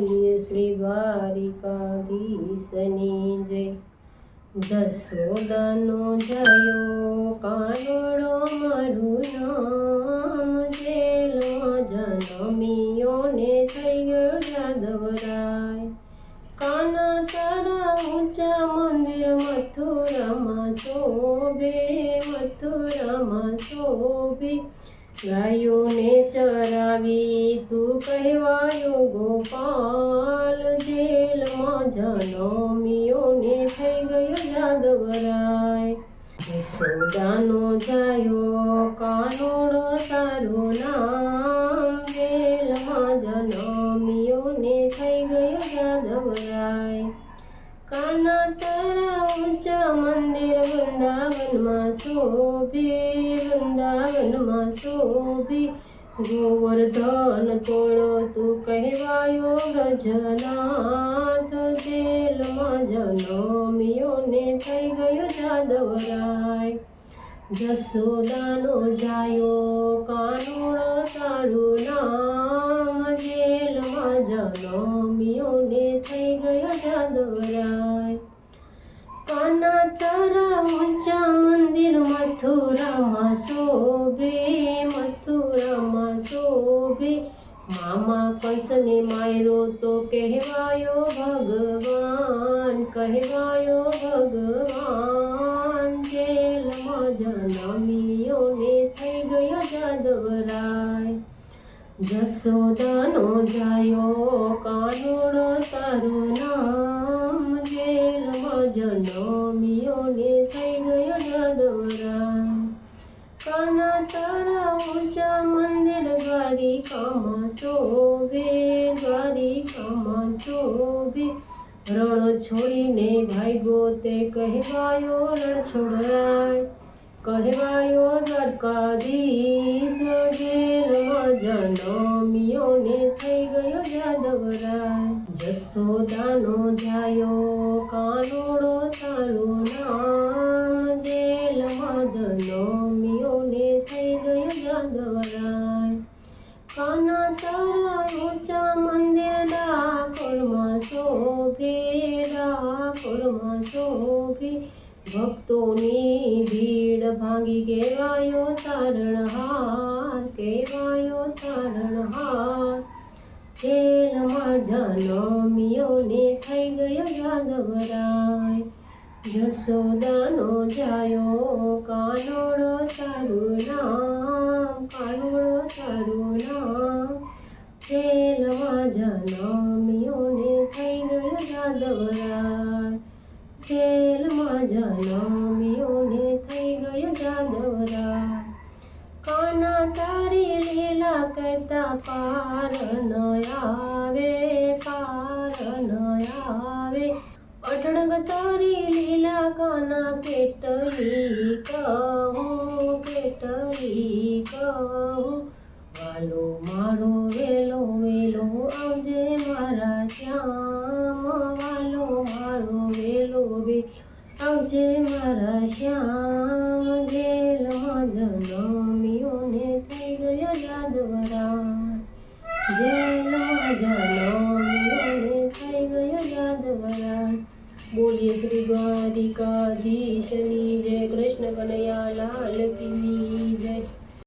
બોલીએ શ્રી દ્વારિકાધીશની જય. જસોદાનો જયો કાનડો મારું નામ જેલો જન્મિયો થઈ ગયો જાદવરાય કાના તારા ઊંચા મંદિર મથુરામાં શોભે મથુરામાં શોભે. ગાયોને ચરાવી તું કહેવાયો, ગોપાલ, જેલમાં જન્મ્યો ને થઈ ગયો જાદવરાય યશોદાનો જાયો કાનોડો તારો નામ, જેલમાં જન્મ્યો ને થઈ ગયો જાદવરાય કાના તારા ઊંચા મંદિર વૃંદાવનમાં શોભે વૃંદાવનમાં શોભે ગોવર્ધન તોડો તું કહેવાયો રજનાથ જેલમાં જન્મ્યો ને થઈ ગયો જાદવરાય જસોદાનો જાયો કાનુડો તારું નામ જેલમાં જન્મ્યો ને થઈ ગયો જાદવરાય કાના તારા ઊંચા મામા કંસને માર્યો તો કહેવાયો ભગવાન કહેવાયો ભગવાન. જેલમાં જન્મ્યો ને થઈ ગયો જાદવરાય. જસોદાનો જાયો કાનોડો તારું નામ. જેલમાં જન્મ્યો ને થઈ ગયો જાદવરાય. કાના તારા ઊંચા મંદિર દ્વારિકામાં શોભે દ્વારિકામાં શોભે રણ છોડીને ભાગ્યો તે કહેવાયો રણછોડરાય કહેવાયો દ્વારકાધીશ જેલમાં જન્મ્યો ને થઈ ગયો જાદવરાય જસોદાનો જાયો કાનોડો તારું નામ જેલમાં જન્મ્યો ને થઈ ગયો જાદવરાય કાના તારા ઊંચા મંદિર ડાકોરમાં શોભે ડાકોરમાં શોભે. ભક્તોની ભીડ ભાંગી કહેવાયો તારણહાર કહેવાયો તારણહાર. જેલમાં જનમીઓને થઈ ગયો જાદવરાય જસોદાનો જાયો કાનોડો તારું નામ કાનોડો તારું નામ જેલમાં જન્મ્યો ને થઈ ગયો જાદવરાય જેલમાં જન્મ્યો ને થઈ ગયો જાદવરાય કાના તારી લીલા કહેતા પાર ન આવે પાર ન આવે અઢળક તારી લીલા કાના કેટલી કહું કેટલી કહું વાલો મારો વેલો વેલો આવજે મારા શ્યામ વાલો મારો વેલો વે આવજે મારા શ્યામ જેલમાં જન્મ્યો ને થઈ ગયો જાદવરા જેલમાં જન્મ્યો ને થઈ ગયો જાદવરા बोलिए श्री द्वारिकाधीशनी जय कृष्ण कन्हैया लाल की जय।